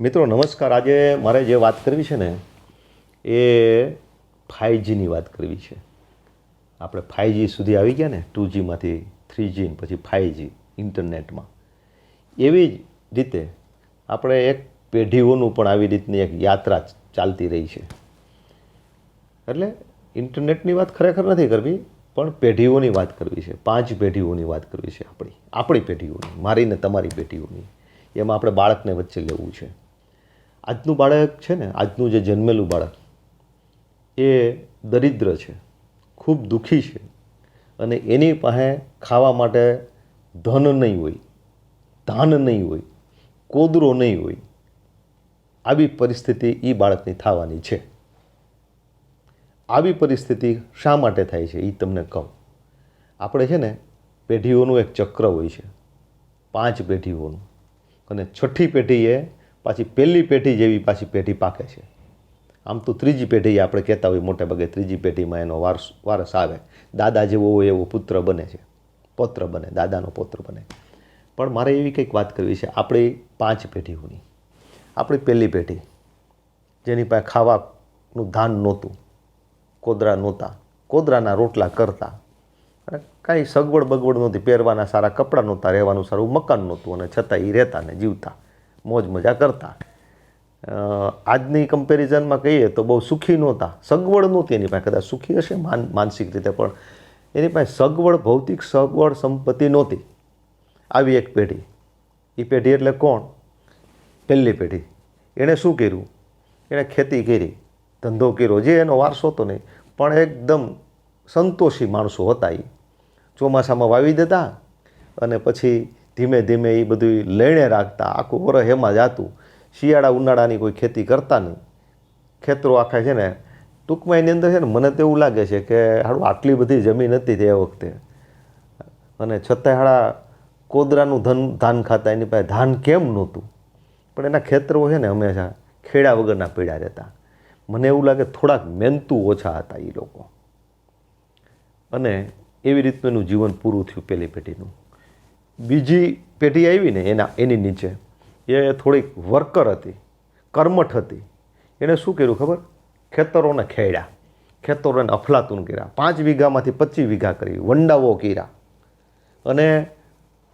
મિત્રો, નમસ્કાર. આજે મારે જે વાત કરવી છે ને, એ ફાઇવજીની વાત કરવી છે. આપણે ફાઇવજી સુધી આવી ગયા ને ટુ જીમાંથી થ્રી જી પછી ફાઇવજી ઇન્ટરનેટમાં. એવી જ રીતે આપણે એક પેઢીઓનું પણ આવી રીતની એક યાત્રા ચાલતી રહી છે. એટલે ઇન્ટરનેટની વાત ખરેખર નથી કરવી, પણ પેઢીઓની વાત કરવી છે. પાંચ પેઢીઓની વાત કરવી છે આપણી. આપણી પેઢીઓની, મારી ને તમારી પેઢીઓની. એમાં આપણે બાળકને વચ્ચે લેવું છે. આજનું બાળક છે ને, આજનું જે જન્મેલું બાળક, એ દરિદ્ર છે, ખૂબ દુઃખી છે અને એની પાસે ખાવા માટે ધન નહીં હોય, ધાન નહીં હોય, કોદરો નહીં હોય, આવી પરિસ્થિતિ એ બાળકની થવાની છે. આવી પરિસ્થિતિ શા માટે થાય છે એ તમને કહું. આપણે છે ને, પેઢીઓનું એક ચક્ર હોય છે, પાંચ પેઢીઓનું અને છઠ્ઠી પેઢી એ પાછી પહેલી પેઢી જેવી પાછી પેઢી પાકે છે. આમ તો ત્રીજી પેઢી આપણે કહેતા હોય મોટે ભાગે ત્રીજી પેઢીમાં એનો વારસ વારસ આવે. દાદા જેવો હોય એવો પુત્ર બને છે. પૌત્ર બને, દાદાનો પૌત્ર બને. પણ મારે એવી કંઈક વાત કરવી છે. આપણી પાંચ પેઢીઓની. આપણી પહેલી પેઢી, જેની પાસે ખાવાનું ધાન નહોતું, કોદરા નહોતા, કોદરાના રોટલા કરતા, અને કાંઈ સગવડ બગવડ નહોતી, પહેરવાના સારા કપડાં નહોતા, રહેવાનું સારું મકાન નહોતું, અને છતાં એ રહેતા ને જીવતા. મોજ મજા કરતા. આજની કમ્પેરિઝનમાં કહીએ તો બહુ સુખી નહોતા. સગવડ નહોતી એની પાસે. કદાચ સુખી હશે માન, માનસિક રીતે, પણ એની પાસે સગવડ, ભૌતિક સગવડ, સંપત્તિ નહોતી. આવી એક પેઢી. એ પેઢી એટલે કોણ? પહેલી પેઢી. એણે શું કર્યું? એણે ખેતી કરી. ધંધો કર્યો. જે એનો વારસો હતો નહીં પણ એકદમ સંતોષી માણસો હતા એ ચોમાસામાં વાવી દેતા અને પછી ધીમે ધીમે એ બધું લેણે રાખતા. આખું વરસ એમાં જાતું શિયાળા ઉનાળાની કોઈ ખેતી કરતા નહીં. ખેતરો આખા છે ને, ટૂંકમાં એની અંદર છે ને મને તો એવું લાગે છે કે હાડું આટલી બધી જમીન હતી તે વખતે. અને છતાંય હાડા કોદરાનું ધન, ધાન ખાતા, એની પાસે ધાન કેમ નહોતું? પણ એના ખેતરો છે ને હંમેશા ખેડા વગરના પીડા રહેતા. મને એવું લાગે થોડાક મહેનતું ઓછા હતા એ લોકો. અને એવી રીતનું એનું જીવન પૂરું થયું પેલી પેઢીનું. બીજી પેઢી આવી ને એના, એની નીચે. એ થોડીક વર્કર હતી, કર્મઠ હતી. એણે શું કર્યું ખબર? ખેતરોને ખેડ્યા. ખેતરોને અફલાતુન કર્યા. પાંચ વીઘામાંથી પચીસ વીઘા કરી, વંડાઓ કર્યા. અને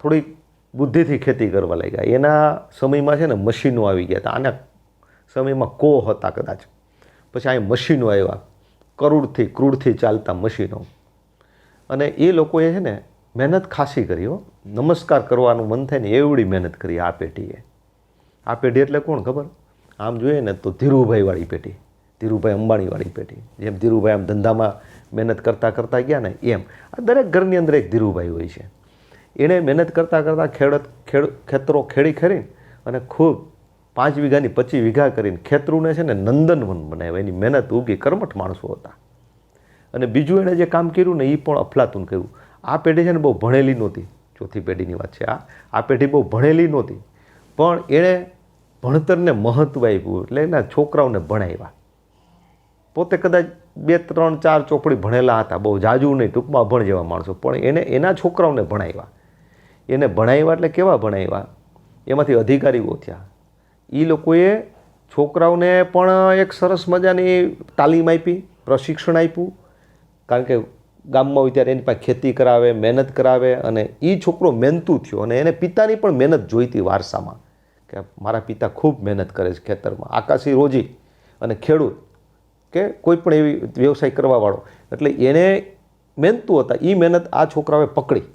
થોડીક બુદ્ધિથી ખેતી કરવા લાગ્યા. એના સમયમાં છે ને મશીનો આવી ગયા હતા. આના સમયમાં કો હતા કદાચ. પછી અહીં મશીનો આવ્યા. કરોડથી ક્રૂડથી ચાલતા મશીનો. અને એ લોકોએ છે ને મહેનત ખાસી કરી હો. નમસ્કાર કરવાનું મન થાય ને એવડી મહેનત કરી આ પેઢીએ આ પેઢી એટલે કોણ ખબર? આમ જોઈએ ને તો ધીરુભાઈવાળી પેઢી ધીરુભાઈ અંબાણીવાળી પેઢી જેમ ધીરુભાઈ આમ ધંધામાં મહેનત કરતાં કરતાં ગયા ને એમ. આ દરેક ઘરની અંદર એક ધીરુભાઈ હોય છે. એણે મહેનત કરતાં કરતાં ખેડત, ખેડ, ખેતરો ખેડી ખેડી અને ખૂબ પાંચ વીઘાની પચીસ વીઘા કરીને ખેતરુને છે ને નંદનવન બનાવ્યા. એની મહેનત ઉગી, કર્મઠ માણસો હતા. અને બીજું એણે જે કામ કર્યું ને એ પણ અફલાતુન કર્યું. આ પેઢી છે ને બહુ ભણેલી નહોતી. ચોથી પેઢીની વાત છે આ. આ પેઢી બહુ ભણેલી નહોતી. પણ એણે ભણતરને મહત્ત્વ આપ્યું એટલે એના છોકરાઓને ભણાવ્યા. પોતે કદાચ બે, ત્રણ, ચાર ચોપડી ભણેલા હતા. બહુ જાજુ નહીં, ટૂંકમાં ભણ જેવા માણસો. પણ એને, એના છોકરાઓને ભણાવ્યા. એને ભણાવ્યા એટલે કેવા ભણાવ્યા? એમાંથી અધિકારીઓ થયા. એ લોકોએ છોકરાઓને પણ એક સરસ મજાની તાલીમ આપી, પ્રશિક્ષણ આપ્યું. કારણ કે ગામમાં હોય ત્યારે એની પાસે ખેતી કરાવે, મહેનત કરાવે અને એ છોકરો મહેનતુ થયો અને એને પિતાની પણ મહેનત જોઈતી વારસામાં કે મારા પિતા ખૂબ મહેનત કરે છે ખેતરમાં. આકાશી રોજી અને ખેડૂત કે કોઈ પણ એવી વ્યવસાય કરવાવાળો એટલે એને મહેનતુ હતા. એ મહેનત આ છોકરાઓએ પકડી.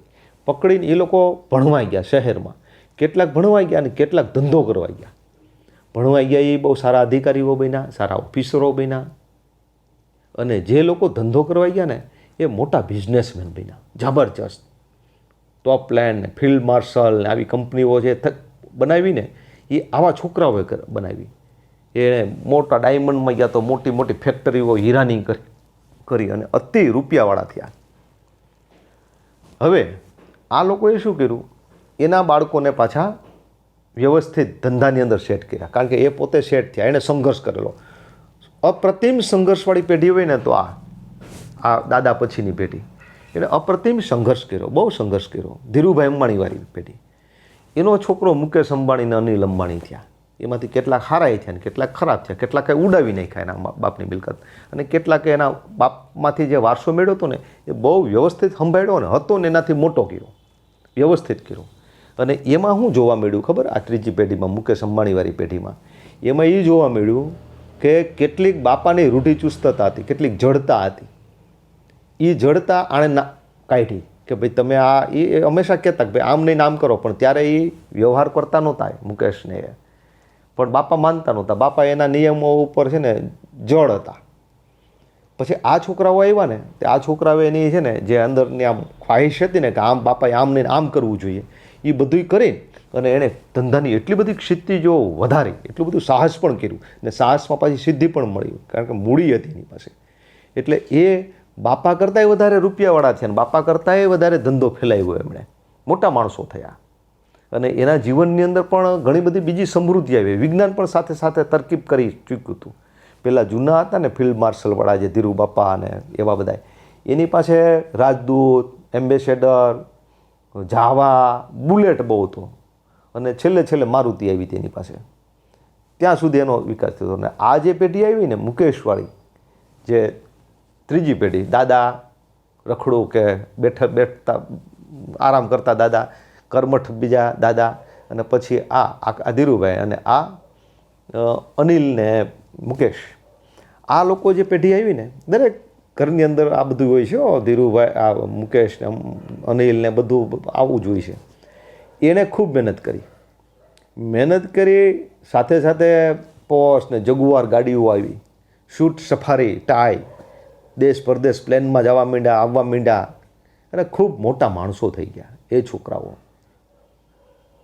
પકડીને એ લોકો ભણવાઈ ગયા શહેરમાં. કેટલાક ભણવાઈ ગયા અને કેટલાક ધંધો કરવા ગયા. ભણવાઈ ગયા એ બહુ સારા અધિકારીઓ બન્યા, સારા ઓફિસરો બન્યા અને જે લોકો ધંધો કરવા ગયા ને એ મોટા બિઝનેસમેન બન્યા, જબરજસ્ત. ટોપ પ્લેન ફિલ્ડ માર્શલ ને, આવી કંપનીઓ થ- બનાવીને એ આવા છોકરાઓએ કર- બનાવી. એણે મોટા ડાયમંડમાં ગયા તો મોટી મોટી ફેક્ટરીઓ હીરાની કરી કરી અને અતિ રૂપિયાવાળા થયા. હવે આ લોકોએ શું કર્યું? એના બાળકોને પાછા વ્યવસ્થિત ધંધાની અંદર સેટ કર્યા. કારણ કે એ પોતે સેટ થયા એણે સંઘર્ષ કરેલો. અપ્રતિમ સંઘર્ષવાળી પેઢી હોય ને તો આ આ દાદા પછીની પેઢી. એણે અપ્રતિમ સંઘર્ષ કર્યો, બહુ સંઘર્ષ કર્યો. ધીરુભાઈ અંબાણીવાળી પેઢી. એનો છોકરો મુકેશ અંબાણી અને અનિલ અંબાણી થયા. એમાંથી કેટલાક હારાય થયા ને કેટલાક ખરાબ થયા કેટલાક કંઈ ઉડાવી નાખ્યા એના બાપની મિલકત. અને કેટલાકે એના બાપમાંથી જે વારસો મેળવ્યો હતો ને, એ બહુ વ્યવસ્થિત સંભાળ્યો ને હતો ને એનાથી મોટો કર્યો. વ્યવસ્થિત કર્યો. અને એમાં હું જોવા મળ્યું ખબર? આ ત્રીજી પેઢીમાં, મુકેશ અંબાણીવાળી પેઢીમાં. એમાં એ જોવા મળ્યું કે કેટલીક બાપાની રૂઢિચુસ્તતા હતી, કેટલીક જડતા હતી. એ જડતા આણે ના કાઢી કે ભાઈ તમે આ એ હંમેશા કહેતા કે ભાઈ આમ નહીં નામ કરો, પણ ત્યારે એ વ્યવહાર કરતા નહોતા મુકેશને એ. પણ બાપા માનતા નહોતા. બાપા એના નિયમો ઉપર છે ને જડ હતા. પછી આ છોકરાઓ આવ્યા ને, તે આ છોકરાઓ એની છે ને, જે અંદરની આમ ખ્વાહિશ હતી ને કે આમ બાપાએ આમ નહીં, આમ કરવું જોઈએ એ બધુંય કરીને અને એણે ધંધાની એટલી બધી ક્ષિતિજો વધારી, એટલું બધું સાહસ પણ કર્યું. ને સાહસમાં પાછી સિદ્ધિ પણ મળી, કારણ કે મૂડી હતી એની પાસે. એટલે એ બાપા કરતાંય વધારે રૂપિયાવાળા થયા અને બાપા કરતાંય વધારે ધંધો ફેલાવ્યો એમણે. મોટા માણસો થયા. અને એના જીવનની અંદર પણ ઘણી બધી બીજી સમૃદ્ધિ આવી. વિજ્ઞાન પણ સાથે સાથે તરકીબ કરી ચૂક્યું હતું. પહેલાં જૂના હતા ને ફિલ્ડ માર્શલવાળા જે ધીરુ બાપા અને એવા બધા એની પાસે રાજદૂત, એમ્બેસેડર, જાવા, બુલેટ બહુ હતો. અને છેલ્લે છેલ્લે મારુતિ આવી હતી એની પાસે. ત્યાં સુધી એનો વિકાસ થયો અને આ જે પેઢી આવી ને મુકેશવાળી, જે ત્રીજી પેઢી, દાદા રખડું કે બેઠ બેઠતા આરામ કરતા દાદા, કર્મઠ બીજા દાદા અને પછી આ આ ધીરુભાઈ અને આ અનિલ ને મુકેશ. આ લોકો જે પેઢી આવી ને, દરેક ઘરની અંદર આ બધું હોય છે ધીરુભાઈ, આ મુકેશ ને અનિલ ને બધું આવવું જ હોય છે. એણે ખૂબ મહેનત કરી. મહેનત કરી, સાથે સાથે પોશ ને જગુઆર ગાડીઓ આવી, શૂટ સફારી, ટાઈ દેશ પરદેશ પ્લેનમાં જવા માંડ્યા, આવવા માંડ્યા. અને ખૂબ મોટા માણસો થઈ ગયા, એ છોકરાઓ.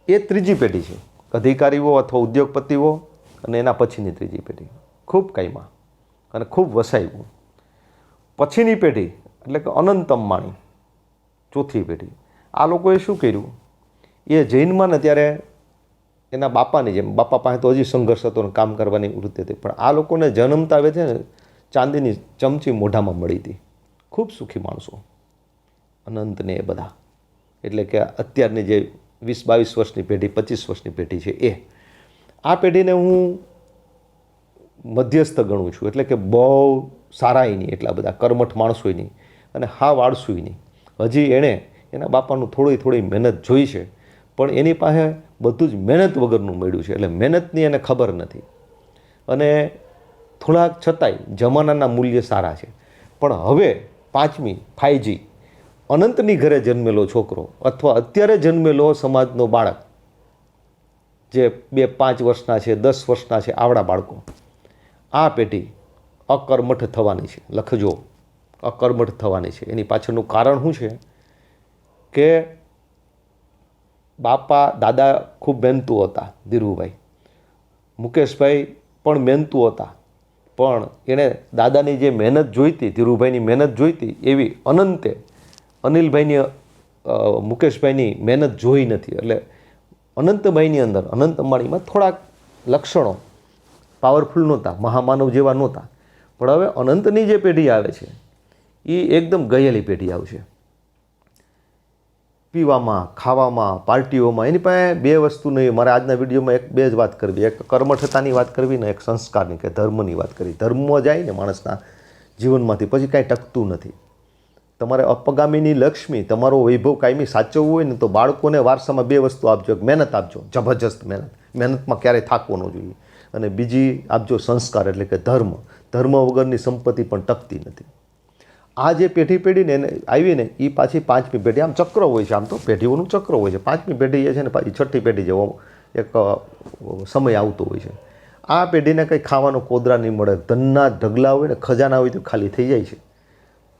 એ ત્રીજી પેઢી છે. અધિકારીઓ અથવા ઉદ્યોગપતિઓ અને એના પછીની ત્રીજી પેઢી. ખૂબ કાયમાં અને ખૂબ વસાયું પછીની પેઢી, એટલે કે અનંત અંબાણી, ચોથી પેઢી. આ લોકોએ શું કર્યું? એ જૈનમાં ને ત્યારે એના બાપાની જેમ, બાપા પાસે તો હજી સંઘર્ષ હતો કામ કરવાની વૃત્તિ હતી. પણ આ લોકોને જન્મતા આવે છે ને ચાંદીની ચમચી મોઢામાં મળી હતી. ખૂબ સુખી માણસો. અનંતને એ બધા. એટલે કે અત્યારની જે વીસ બાવીસ વર્ષની પેઢી, પચીસ વર્ષની પેઢી છે એ. આ પેઢીને હું મધ્યસ્થ ગણું છું. એટલે કે બહુ સારાય નહીં એટલા બધા, કર્મઠ માણસોય નહીં. અને હા વાળસુય નહીં. હજી એણે એના બાપાનું થોડી થોડી મહેનત જોઈ છે. પણ એની પાસે બધું જ મહેનત વગરનું મળ્યું છે. એટલે મહેનતની એને ખબર નથી. અને થોડાક છતાંય જમાનાના મૂલ્ય સારા છે. પણ હવે પાંચમી ફાઈજી અનંતની ઘરે જન્મેલો છોકરો અથવા અત્યારે જન્મેલો સમાજનો બાળક, જે બે પાંચ વર્ષના છે, દસ વર્ષના છે, આવડા બાળકો, આ પેઢી અકર્મઠ થવાની છે. લખજો, અકર્મઠ થવાની છે. એની પાછળનું કારણ શું છે? કે બાપા, દાદા ખૂબ મહેનતુ હતા, ધીરુભાઈ. મુકેશભાઈ પણ મહેનતુ હતા. પણ એણે દાદાની જે મહેનત જોઈતી ધીરુભાઈની મહેનત જોઈતી એવી અનંતે અનિલભાઈની મુકેશભાઈની મહેનત જોઈ નથી. એટલે અનંતભાઈની અંદર, અનંત અંબાણીમાં થોડાક લક્ષણો પાવરફુલ નહોતા, મહામાનવ જેવા નહોતા. પણ હવે અનંતની જે પેઢી આવે છે એ એકદમ ગયેલી પેઢી આવશે. પીવામાં, ખાવામાં, પાર્ટીઓમાં, એની પાસે બે વસ્તુ નહીં. મારે આજના વિડીયોમાં એક બે જ વાત કરવી. એક કર્મઠતાની વાત કરવી ને એક સંસ્કારની કે ધર્મની વાત કરવી. ધર્મ જાય ને માણસના જીવનમાંથી પછી કાંઈ ટકતું નથી. તમારે અપગામીની લક્ષ્મી, તમારો વૈભવ કાયમી સાચવવું હોય ને તો બાળકોને વારસામાં બે વસ્તુ આપજો. એક મહેનત આપજો. જબરજસ્ત મહેનત. મહેનતમાં ક્યારેય થાકવો ન જોઈએ. અને બીજી આપજો સંસ્કાર એટલે કે ધર્મ. ધર્મ વગરની સંપત્તિ પણ ટકતી નથી. આ જે પેઢી પેઢીને એને આવીને એ પાછી પાંચમી પેઢી, આમ ચક્ર હોય છે, આમ તો પેઢીઓનું ચક્ર હોય છે. પાંચમી પેઢી એ છે ને પાછી છઠ્ઠી પેઢી જેવો એક સમય આવતો હોય છે. આ પેઢીને કંઈ ખાવાનો કોદરા નહીં મળે, ધનના ઢગલા હોય ને, ખજાના હોય તો ખાલી થઈ જાય છે.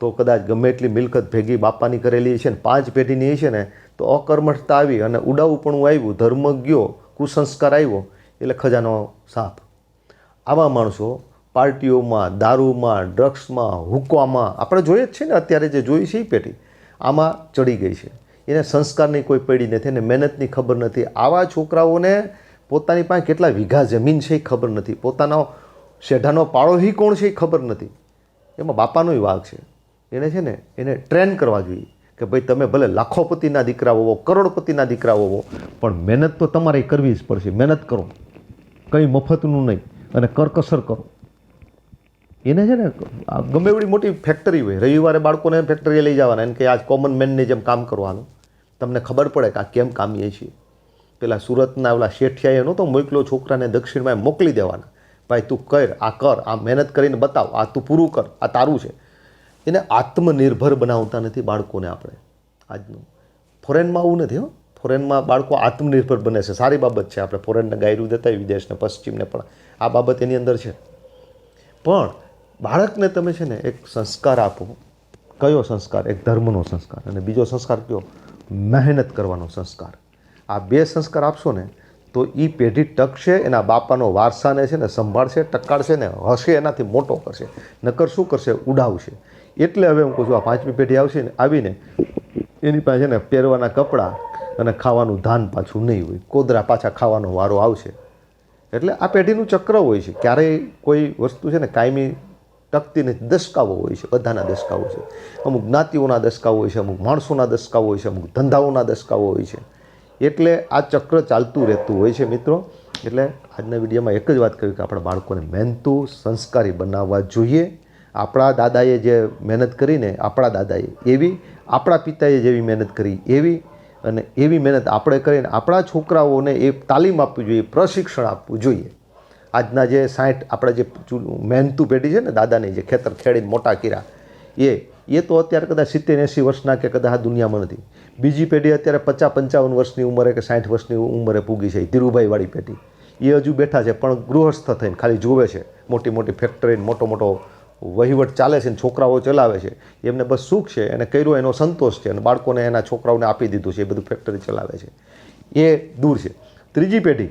તો કદાચ ગમે એટલી મિલકત ભેગી બાપાની કરેલી છે ને, પાંચ પેઢીની છે ને, તો અકર્મઠતા આવી અને ઉડાઉપણું આવ્યું, ધર્મ ગયો, કુસંસ્કાર આવ્યો, એટલે ખજાનો સાપ આવા માણસો પાર્ટીઓમાં, દારૂમાં, ડ્રગ્સમાં, હુકવામાં. આપણે જોઈએ જ છે ને અત્યારે જે જોઈ છે એ પેઢી, આમાં ચડી ગઈ છે. એને સંસ્કારની કોઈ પડી નથી એને મહેનતની ખબર નથી. આવા છોકરાઓને પોતાની પાસે કેટલા વીઘા જમીન છે એ ખબર નથી. પોતાનો શેઢાનો પાડોશી કોણ છે એ ખબર નથી. એમાં બાપાનોય વાઘ છે. એને છે ને, એને ટ્રેન કરવા જોઈએ કે ભાઈ તમે ભલે લાખોપતિના દીકરા હોવો, કરોડપતિના દીકરા હોવો, પણ મહેનત તો તમારે કરવી જ પડશે. મહેનત કરો. કંઈ મફતનું નહીં અને કરકસર કરો. એને છે ને આ ગમે એવડી મોટી ફેક્ટરી હોય, રવિવારે બાળકોને ફેક્ટરીએ લઈ જવાના એને કે આજ કોમન મેનની જેમ કામ કરવાનું. તમને ખબર પડે કે આ કેમ કામીએ છીએ. પેલા સુરતના ઓલા શેઠિયાએ નહોતો મોકલો છોકરાને દક્ષિણમાં મોકલી દેવાના. ભાઈ, તું કર, આ કર, આ મહેનત કરીને બતાવ, આ તું પૂરું કર, આ તારું છે. એને આત્મનિર્ભર બનાવતા નથી બાળકોને આપણે. આજનું. ફોરેનમાં આવું નથી હો. ફોરેનમાં બાળકો આત્મનિર્ભર બને છે. સારી બાબત છે. આપણે ફોરેનને ગાયરું દેતા વિદેશને, પશ્ચિમને પણ. આ બાબત એની અંદર છે. પણ બાળકને તમે છે ને એક સંસ્કાર આપો. કયો સંસ્કાર? એક ધર્મનો સંસ્કાર અને બીજો સંસ્કાર કયો? મહેનત કરવાનો સંસ્કાર. આ બે સંસ્કાર આપશો ને, તો એ પેઢી ટકશે, એના બાપાનો વારસાને છે ને સંભાળશે ટકાડશે ને હશે, એનાથી મોટો કરશે. નકર શું કરશે? ઉડાવશે. એટલે હવે હું કહું છું, આ પાંચમી પેઢી આવશે ને, આવીને એની પાસે ને પહેરવાના કપડાં અને ખાવાનું ધાન પાછું નહીં હોય. કોદરા પાછા ખાવાનો વારો આવશે. એટલે આ પેઢીનું ચક્ર હોય છે. ક્યારેય કોઈ વસ્તુ છે ને કાયમી ટકતી નથી દસકાઓ હોય છે, બધાના દસકાઓ છે. અમુક જ્ઞાતિઓના દસકાઓ હોય છે, અમુક માણસોના દસકાઓ હોય છે, અમુક ધંધાઓના દસકાઓ હોય છે. એટલે આ ચક્ર ચાલતું રહેતું હોય છે મિત્રો. એટલે આજના વિડીયોમાં એક જ વાત કરી કે આપણા બાળકોને મહેનતુ, સંસ્કારી બનાવવા જોઈએ. આપણા દાદાએ જે મહેનત કરીને, આપણા દાદાએ એવી, આપણા પિતાએ જેવી મહેનત કરી, એવી અને એવી મહેનત આપણે કરીને આપણા છોકરાઓને એ તાલીમ આપવી જોઈએ, પ્રશિક્ષણ આપવું જોઈએ. આજના જે સાઠ, આપણા જે મહેનતું પેઢી છે ને, દાદાની જે ખેતર ખેડીને મોટા કર્યા, એ એ તો અત્યારે કદાચ સિત્તેર એંસી વર્ષના કે કદાચ આ દુનિયામાં નથી. બીજી પેઢી અત્યારે પચાસ પંચાવન વર્ષની ઉંમરે કે સાઠ વર્ષની ઉંમરે પૂગી છે ધીરુભાઈવાળી પેઢી. એ હજુ બેઠા છે, પણ ગૃહસ્થ થઈને ખાલી જોવે છે, મોટી મોટી ફેક્ટરી મોટો મોટો વહીવટ ચાલે છે ને, છોકરાઓ ચલાવે છે. એમને બસ સુખ છે અને કર્યો એનો સંતોષ છે, અને બાળકોને એના છોકરાઓને આપી દીધું છે, એ બધું ફેક્ટરી ચલાવે છે. એ દૂર છે. ત્રીજી પેઢી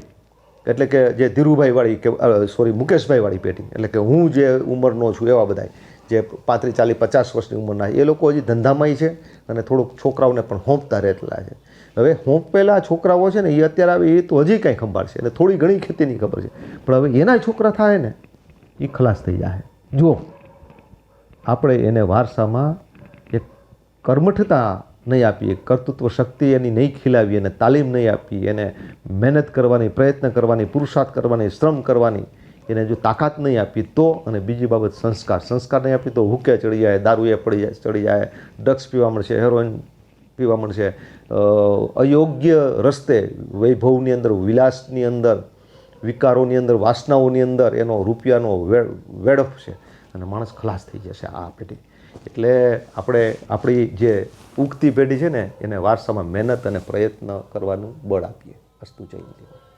એટલે કે જે ધીરુભાઈવાળી કે સોરી, મુકેશભાઈવાળી પેઢી, એટલે કે હું જે ઉંમરનો છું એવા બધા જે પાંત્રીસ, ચાલીસ, પચાસ વર્ષની ઉંમરના, એ લોકો હજી ધંધામાંય છે અને થોડુંક છોકરાઓને પણ હોંપતા રહેલા છે. હવે હોંપેલા છોકરાઓ છે ને, એ અત્યારે આવે, એ તો હજી કાંઈ ખંભાળશે અને થોડી ઘણી ખેતીની ખબર છે. પણ હવે એના છોકરા થાય ને, એ ખલાસ થઈ જાય. જુઓ, આપણે એને વારસામાં એક કર્મઠતા નહીં આપીએ, કર્તૃત્વ શક્તિ એની નહીં ખીલાવી એને તાલીમ નહીં આપી એને મહેનત કરવાની, પ્રયત્ન કરવાની, પુરુષાર્થ કરવાની, શ્રમ કરવાની, એને જો તાકાત નહીં આપી તો અને બીજી બાબત સંસ્કાર. સંસ્કાર નહીં આપી તો હુકે ચડી જાય, દારૂએ પડી જાય, ચડી જાય, ડ્રગ્સ પીવા મળશે હેરોઇન પીવા મળશે અયોગ્ય રસ્તે વૈભવની અંદર, વિલાસની અંદર, વિકારોની અંદર, વાસનાઓની અંદર એનો રૂપિયાનો વેડ, વેડફ છે. અને માણસ ખલાસ થઈ જશે. આ પેઢી એટલે આપણે આપણી જે ઉગતી પેઢી છે ને, એને વારસામાં મહેનત અને પ્રયત્ન કરવાનું બળ આપીએ. વસ્તુ જઈ